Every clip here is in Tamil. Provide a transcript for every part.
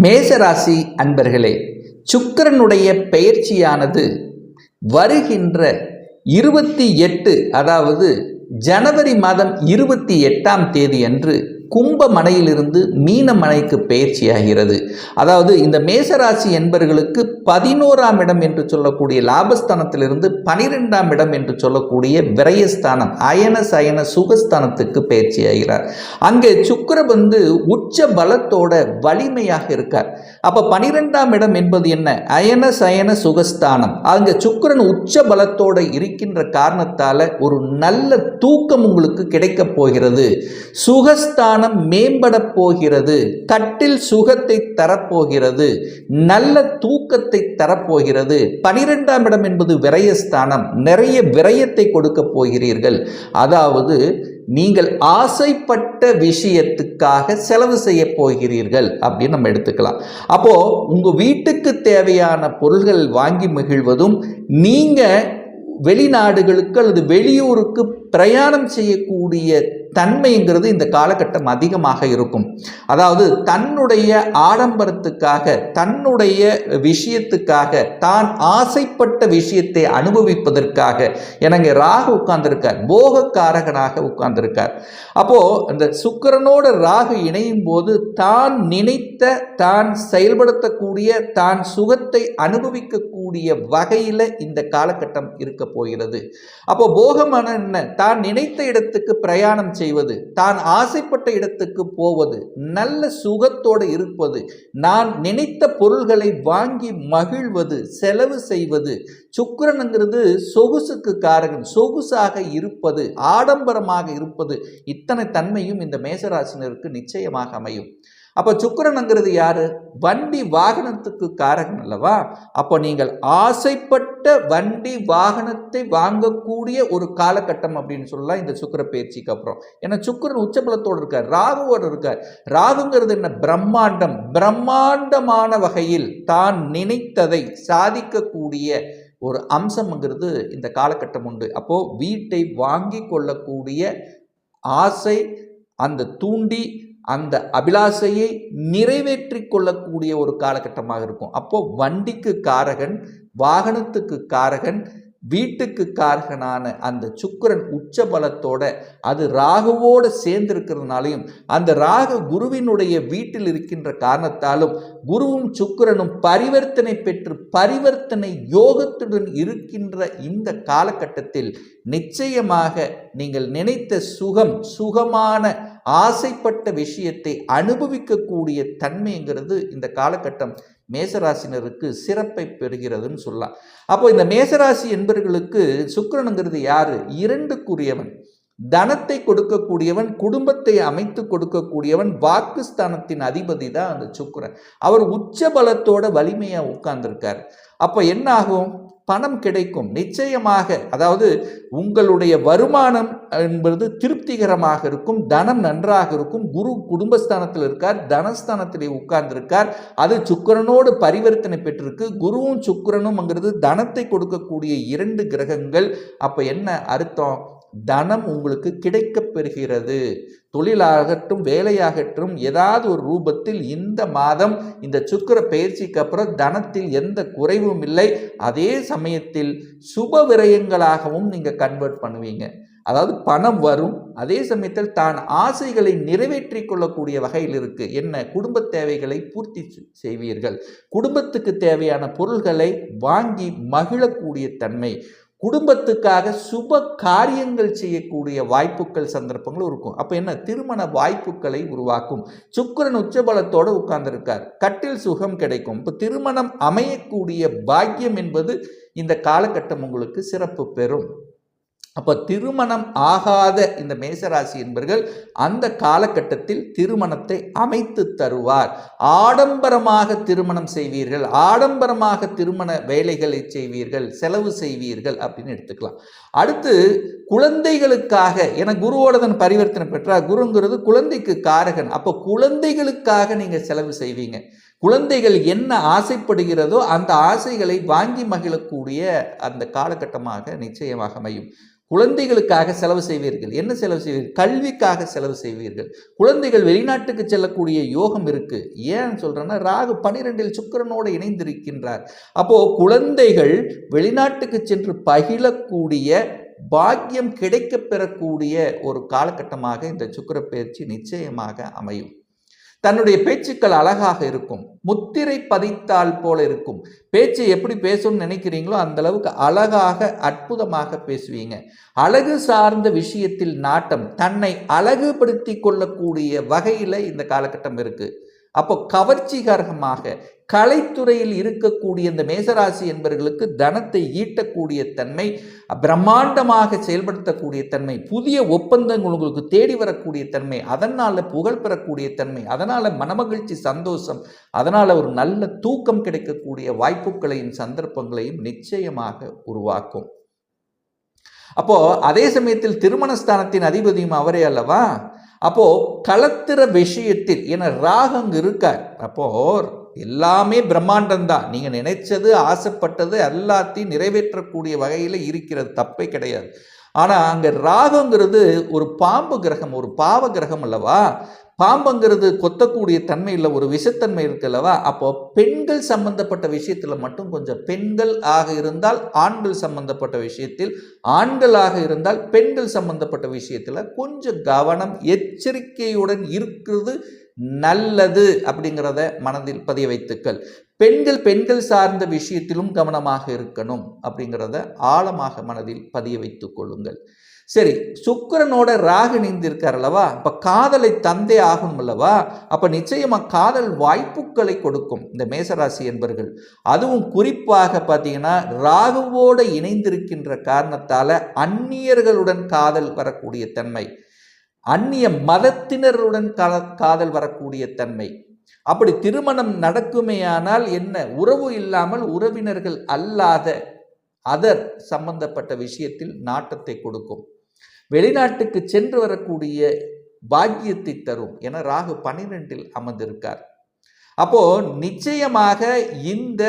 மேசராசி அன்பர்களே சுக்கரனுடைய பெயர்ச்சியானது வருகின்ற இருபத்தி எட்டு அதாவது ஜனவரி மாதம் இருபத்தி எட்டாம் தேதி அன்று கும்பமனையிலிருந்து மீனமனைக்கு பெயர்ச்சியாகிறது அதாவது இந்த மேசராசி என்பர்களுக்கு பதினோராம் இடம் என்று சொல்லக்கூடிய லாபஸ்தானத்திலிருந்து பனிரெண்டாம் இடம் என்று சொல்லக்கூடிய விரயஸ்தானம் அயன சயன சுகஸ்தானத்துக்கு பெயர்ச்சியாகிறார் அங்கே சுக்கர வந்து உச்ச பலத்தோட வலிமையாக இருக்கார். அப்ப பனிரெண்டாம் இடம் என்பது என்ன? அயன சயன சுகஸ்தானம். அங்கே சுக்கரன் உச்ச பலத்தோட இருக்கின்ற காரணத்தால ஒரு நல்ல தூக்கம் உங்களுக்கு கிடைக்கப் போகிறது. சுகஸ்தானம் மேம்பட போகிறது கட்டில் சுகத்தை தரப்போகிறது நல்ல தூக்கத்தை தரப்போகிறது. பனிரெண்டாம் இடம் என்பது விரயஸ்தானம். நிறைய விரயத்தை கொடுக்க போகிறீர்கள். அதாவது நீங்கள் ஆசைப்பட்ட விஷயத்துக்காக செலவு செய்ய போகிறீர்கள் அப்படின்னு நம்ம எடுத்துக்கலாம். அப்போ உங்க வீட்டுக்கு தேவையான பொருள்கள் வாங்கி மகிழ்வதும் நீங்க வெளிநாடுகளுக்கு அல்லது வெளியூருக்கு பிரயாணம் செய்யக்கூடிய தன்மைங்கிறது இந்த காலகட்டம் அதிகமாக இருக்கும். அதாவது தன்னுடைய ஆடம்பரத்துக்காக தன்னுடைய விஷயத்துக்காக தான் ஆசைப்பட்ட விஷயத்தை அனுபவிப்பதற்காக எனக்கு ராகு உட்கார்ந்திருக்கார். போகக்காரகனாக உட்கார்ந்திருக்கார். அப்போ அந்த சுக்கிரனோட ராகு இணையும் போது தான் நினைத்த தான் செயல்படுத்தக்கூடிய தான் சுகத்தை அனுபவிக்கக்கூடிய வகையில் இந்த காலகட்டம் இருக்க போகிறது. அப்போ போகமான என்ன? தான் நினைத்த இடத்துக்கு பிரயாணம் செய்வது. தான் ஆசைப்பட்ட இடத்துக்கு போவது நல்ல சுகத்தோடு இருப்பது நான் நினைத்த பொருள்களை வாங்கி மகிழ்வது செலவு செய்வது. சுக்கரனுங்கிறது சொகுசுக்கு காரகன் சொகுசாக இருப்பது ஆடம்பரமாக இருப்பது. இத்தனை தன்மையும் இந்த மேசராசினருக்கு நிச்சயமாக அமையும். அப்போ சுக்கரனுங்கிறது யார்? வண்டி வாகனத்துக்கு காரகன் அல்லவா? அப்போ நீங்கள் ஆசைப்பட்ட வண்டி வாகனத்தை வாங்கக்கூடிய ஒரு காலகட்டம் அப்படின்னு சொல்லலாம் இந்த சுக்கிர பயிற்சிக்கு அப்புறம். ஏன்னா சுக்கிரன் உச்சபலத்தோடு இருக்கார் ராகுவோடு இருக்கார். ராகுங்கிறது என்ன? பிரம்மாண்டம். பிரம்மாண்டமான வகையில் தான் நினைத்ததை சாதிக்கக்கூடிய ஒரு அம்சம்ங்கிறது இந்த காலகட்டம் உண்டு. அப்போது வீட்டை வாங்கி கொள்ளக்கூடிய ஆசை அந்த தூண்டி அந்த அபிலாசையை நிறைவேற்றி கொள்ளக்கூடிய ஒரு காலகட்டமாக இருக்கும். அப்போ வண்டிக்கு காரகன் வாகனத்துக்கு காரகன் வீட்டுக்கு காரகனான அந்த சுக்கிரன் உச்ச பலத்தோட அது ராகுவோடு சேர்ந்திருக்கிறதுனாலையும் அந்த ராகு குருவினுடைய வீட்டில் இருக்கின்ற காரணத்தாலும் குருவும் சுக்கிரனும் பரிவர்த்தனை பெற்று பரிவர்த்தனை யோகத்துடன் இருக்கின்ற இந்த காலகட்டத்தில் நிச்சயமாக நீங்கள் நினைத்த சுகம் சுகமான ஆசைப்பட்ட விஷயத்தை அனுபவிக்கக்கூடிய தன்மைங்கிறது இந்த காலகட்டம் மேசராசினருக்கு சிறப்பை பெறுகிறதுன்னு சொல்லலாம். அப்போ இந்த மேசராசி என்பவர்களுக்கு சுக்கரனுங்கிறது யாரு? இரண்டுக்குரியவன். தனத்தை கொடுக்கக்கூடியவன் குடும்பத்தை அமைத்து கொடுக்கக்கூடியவன் வாக்குஸ்தானத்தின் அதிபதி தான் அந்த சுக்கரன். அவர் உச்ச பலத்தோட வலிமையா உட்கார்ந்துருக்கார். அப்போ என்ன ஆகும்? பணம் கிடைக்கும். நிச்சயமாக அதாவது உங்களுடைய வருமானம் என்பது திருப்திகரமாக இருக்கும் தனம் நன்றாக இருக்கும். குரு குடும்பஸ்தானத்தில் இருக்கார் தனஸ்தானத்திலே உட்கார்ந்திருக்கார். அது சுக்கரனோடு பரிவர்த்தனை பெற்றிருக்கு. குருவும் சுக்கிரனும்ங்கிறது தனத்தை கொடுக்கக்கூடிய இரண்டு கிரகங்கள். அப்போ என்ன அர்த்தம்? தனம் உங்களுக்கு கிடைக்கப் பெறுகிறது. தொழிலாகட்டும் வேலையாகட்டும் ஏதாவது ஒரு ரூபத்தில் இந்த மாதம் இந்த சுக்கிர பயிற்சிக்கு அப்புறம் தனத்தில் எந்த குறைவும் இல்லை. அதே சமயத்தில் சுப விரயங்களாகவும் நீங்கள் கன்வெர்ட் பண்ணுவீங்க. அதாவது பணம் வரும். அதே சமயத்தில் தான் ஆசைகளை நிறைவேற்றி கொள்ளக்கூடிய வகையில் இருக்கு. என்ன? குடும்ப தேவைகளை பூர்த்தி செய்வீர்கள். குடும்பத்துக்கு தேவையான பொருள்களை வாங்கி மகிழக்கூடிய தன்மை. குடும்பத்துக்காக சுப காரியங்கள் செய்யக்கூடிய வாய்ப்புகள் சந்தர்ப்பங்களும் இருக்கும். அப்போ என்ன? திருமண வாய்ப்புகளை உருவாக்கும். சுக்கரன் உச்சபலத்தோடு உட்கார்ந்துருக்கார். கட்டில் சுகம் கிடைக்கும். இப்போ திருமணம் அமையக்கூடிய பாக்கியம் என்பது இந்த காலகட்டம் உங்களுக்கு சிறப்பு பெறும். அப்போ திருமணம் ஆகாத இந்த மேசராசி என்பர்கள் அந்த காலகட்டத்தில் திருமணத்தை அமைத்து தருவார். ஆடம்பரமாக திருமணம் செய்வீர்கள். ஆடம்பரமாக திருமண வேலைகளை செய்வீர்கள். செலவு செய்வீர்கள் அப்படின்னு எடுத்துக்கலாம். அடுத்து குழந்தைகளுக்காக என குருவோடதன் பரிவர்த்தனை பெற்றால் குருங்கிறது குழந்தைக்கு காரகன். அப்போ குழந்தைகளுக்காக நீங்கள் செலவு செய்வீங்க. குழந்தைகள் என்ன ஆசைப்படுகிறதோ அந்த ஆசைகளை வாங்கி மகிழக்கூடிய அந்த காலகட்டமாக நிச்சயமாக அமையும். குழந்தைகளுக்காக செலவு செய்வீர்கள். என்ன செலவு செய்வீர்கள்? கல்விக்காக செலவு செய்வீர்கள். குழந்தைகள் வெளிநாட்டுக்கு செல்லக்கூடிய யோகம் இருக்கு. ஏன் சொல்றேன்னா ராகு பனிரெண்டில் சுக்கிரனோடு இணைந்திருக்கின்றார். அப்போ குழந்தைகள் வெளிநாட்டுக்கு சென்று பகிலக்கூடிய பாக்கியம் கிடைக்கப்பெறக்கூடிய ஒரு காலகட்டமாக இந்த சுக்கிர பயிற்சி நிச்சயமாக அமையும். தன்னுடைய பேச்சுக்கள் அழகாக இருக்கும். முத்திரை பதித்தால் போல இருக்கும். பேச்சை எப்படி பேசணும்னு நினைக்கிறீங்களோ அந்த அளவுக்கு அழகாக அற்புதமாக பேசுவீங்க. அழகு சார்ந்த விஷயத்தில் நாட்டம் தன்னை அழகுபடுத்தி கொள்ளக்கூடிய வகையில் இந்த காலகட்டம் இருக்குது அப்போ கவர்ச்சிகரமாக கலைத்துறையில் இருக்கக்கூடிய இந்த மேசராசி என்பவர்களுக்கு தனத்தை ஈட்டக்கூடிய தன்மை பிரம்மாண்டமாக செயல்படுத்தக்கூடிய தன்மை புதிய ஒப்பந்தங்கள் உங்களுக்கு தேடி வரக்கூடிய தன்மை அதனால் புகழ் பெறக்கூடிய தன்மை அதனால் மனமகிழ்ச்சி சந்தோஷம் அதனால் ஒரு நல்ல தூக்கம் கிடைக்கக்கூடிய வாய்ப்புகளையும் சந்தர்ப்பங்களையும் நிச்சயமாக உருவாக்கும். அப்போ அதே சமயத்தில் திருமணஸ்தானத்தின் அதிபதியும் அவரே அல்லவா? அப்போது களத்திர விஷயத்தில் என ராகங்க இருக்கார். அப்போ எல்லாமே பிரம்மாண்டம்தான். நீங்கள் நினைச்சது ஆசைப்பட்டது எல்லாத்தையும் நிறைவேற்றக்கூடிய வகையில் இருக்கிறது தப்பே கிடையாது. ஆனால் அங்கே ராகுங்கிறது ஒரு பாம்பு கிரகம் ஒரு பாவ கிரகம் அல்லவா? பாம்புங்கிறது கொத்தக்கூடிய தன்மையில் ஒரு விஷத்தன்மை இருக்கு அல்லவா? அப்போ பெண்கள் சம்பந்தப்பட்ட விஷயத்தில் மட்டும் கொஞ்சம் பெண்கள் ஆக இருந்தால் ஆண்கள் சம்பந்தப்பட்ட விஷயத்தில் ஆண்களாக இருந்தால் பெண்கள் சம்பந்தப்பட்ட விஷயத்தில் கொஞ்சம் கவனம் எச்சரிக்கையுடன் இருக்கிறது நல்லது அப்படிங்கிறத மனதில் பதிய வைத்துக்கள். பெண்கள் பெண்கள் சார்ந்த விஷயத்திலும் கவனமாக இருக்கணும் அப்படிங்கிறத ஆழமாக மனதில் பதிய வைத்துக் கொள்ளுங்கள். சரி சுக்கரனோட ராகு நீந்திருக்கார் அல்லவா? அப்போ காதலை தந்தே ஆகும் அல்லவா? அப்போ நிச்சயமாக காதல் வாய்ப்புகளை கொடுக்கும் இந்த மேசராசி என்பர்கள். அதுவும் குறிப்பாக பார்த்தீங்கன்னா ராகுவோடு இணைந்திருக்கின்ற காரணத்தால் அந்நியர்களுடன் காதல் வரக்கூடிய தன்மை. அந்நிய மதத்தினருடன் காதல் வரக்கூடிய தன்மை. அப்படி திருமணம் நடக்குமேயானால் என்ன? உறவு இல்லாமல் உறவினர்கள் அல்லாத அதர் சம்பந்தப்பட்ட விஷயத்தில் நாட்டத்தை கொடுக்கும். வெளிநாட்டுக்கு சென்று வரக்கூடிய பாக்கியத்தை தரும் என ராகு பனிரெண்டில் அமர்ந்திருக்கார். அப்போ நிச்சயமாக இந்த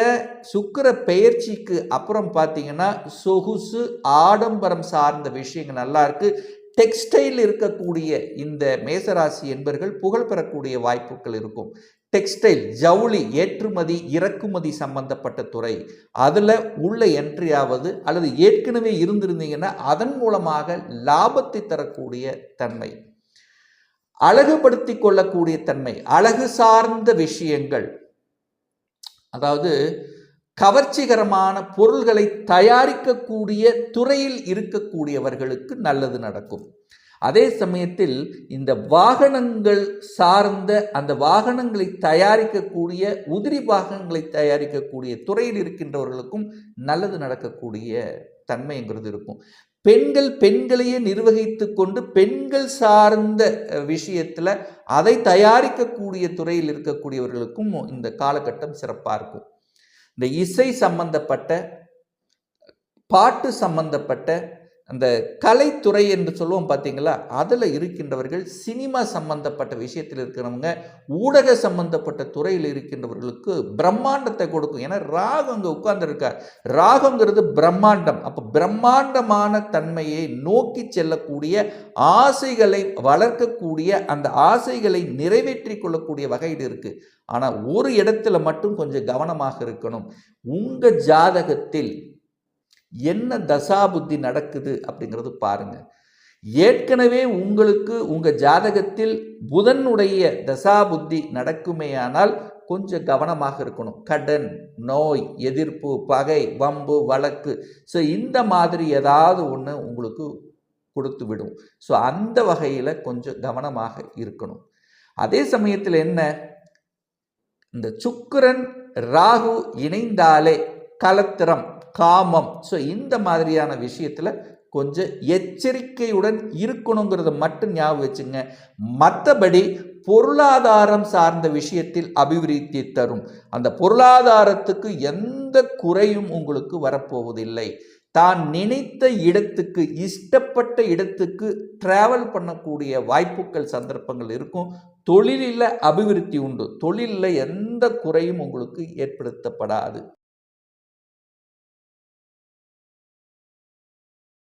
சுக்கர பெயர்ச்சிக்கு அப்புறம் பார்த்தீங்கன்னா சொகுசு ஆடம்பரம் சார்ந்த விஷயங்கள் நல்லா இருக்கு. டெக்ஸ்டைல் இருக்கக்கூடிய இந்த மேசராசி என்பர்கள் புகழ் பெறக்கூடிய வாய்ப்புகள் இருக்கும். டெக்ஸ்டைல் ஜவுளி ஏற்றுமதி இறக்குமதி சம்பந்தப்பட்ட துறை. அதில் உள்ள என்ட்ரி ஆவது அல்லது ஏற்கனவே இருந்திருந்தீங்கன்னா அதன் மூலமாக லாபத்தை தரக்கூடிய தன்மை. அழகுபடுத்தி கொள்ளக்கூடிய தன்மை. அழகு சார்ந்த விஷயங்கள். அதாவது கவர்ச்சிகரமான பொருள்களை தயாரிக்கக்கூடிய துறையில் இருக்கக்கூடியவர்களுக்கு நல்லது நடக்கும். அதே சமயத்தில் இந்த வாகனங்கள் சார்ந்த அந்த வாகனங்களை தயாரிக்கக்கூடிய உதிரி பாகங்களை தயாரிக்கக்கூடிய துறையில் இருக்கின்றவர்களுக்கும் நல்லது நடக்கக்கூடிய தன்மைங்கிறது இருக்கும். பெண்கள் பெண்களையே நிர்வகித்து கொண்டு பெண்கள் சார்ந்த விஷயத்தில் அதை தயாரிக்கக்கூடிய துறையில் இருக்கக்கூடியவர்களுக்கும் இந்த காலகட்டம் சிறப்பாக இருக்கும். இந்த இசை சம்பந்தப்பட்ட பாட்டு சம்பந்தப்பட்ட அந்த கலைத்துறை என்று சொல்லுவோம் பார்த்தீங்களா? அதில் இருக்கின்றவர்கள் சினிமா சம்பந்தப்பட்ட விஷயத்தில் இருக்கிறவங்க ஊடக சம்பந்தப்பட்ட துறையில் இருக்கின்றவர்களுக்கு பிரம்மாண்டத்தை கொடுக்கும். ஏன்னா ராகம் அங்கே உட்கார்ந்துருக்கார். ராகங்கிறது பிரம்மாண்டம். அப்போ பிரம்மாண்டமான தன்மையை நோக்கி செல்லக்கூடிய ஆசைகளை வளர்க்கக்கூடிய அந்த ஆசைகளை நிறைவேற்றி கொள்ளக்கூடிய வகையில் இருக்குது ஆனால் ஒரு இடத்துல மட்டும் கொஞ்சம் கவனமாக இருக்கணும். உங்கள் ஜாதகத்தில் என்ன தசாபுத்தி நடக்குது அப்படிங்கிறது பாருங்கள் ஏற்கனவே உங்களுக்கு உங்கள் ஜாதகத்தில் புதனுடைய தசாபுத்தி நடக்குமேயானால் கொஞ்சம் கவனமாக இருக்கணும். கடன் நோய் எதிர்ப்பு பகை வம்பு வழக்கு. ஸோ இந்த மாதிரி ஏதாவது ஒன்று உங்களுக்கு கொடுத்து விடும் ஸோ அந்த வகையில் கொஞ்சம் கவனமாக இருக்கணும். அதே சமயத்தில் என்ன? இந்த சுக்கரன் ராகு இணைந்தாலே கலத்திரம். காமம். ஸோ இந்த மாதிரியான விஷயத்தில் கொஞ்சம் எச்சரிக்கையுடன் இருக்கணுங்கிறத மட்டும் ஞாபகம் வச்சுங்க. மற்றபடி பொருளாதாரம் சார்ந்த விஷயத்தில் அபிவிருத்தி தரும். அந்த பொருளாதாரத்துக்கு எந்த குறையும் உங்களுக்கு வரப்போவதில்லை. தான் நினைத்த இடத்துக்கு இஷ்டப்பட்ட இடத்துக்கு டிராவல் பண்ணக்கூடிய வாய்ப்புகள் சந்தர்ப்பங்கள் இருக்கும். தொழிலில் அபிவிருத்தி உண்டு. தொழிலில் எந்த குறையும் உங்களுக்கு ஏற்படுத்தப்படாது.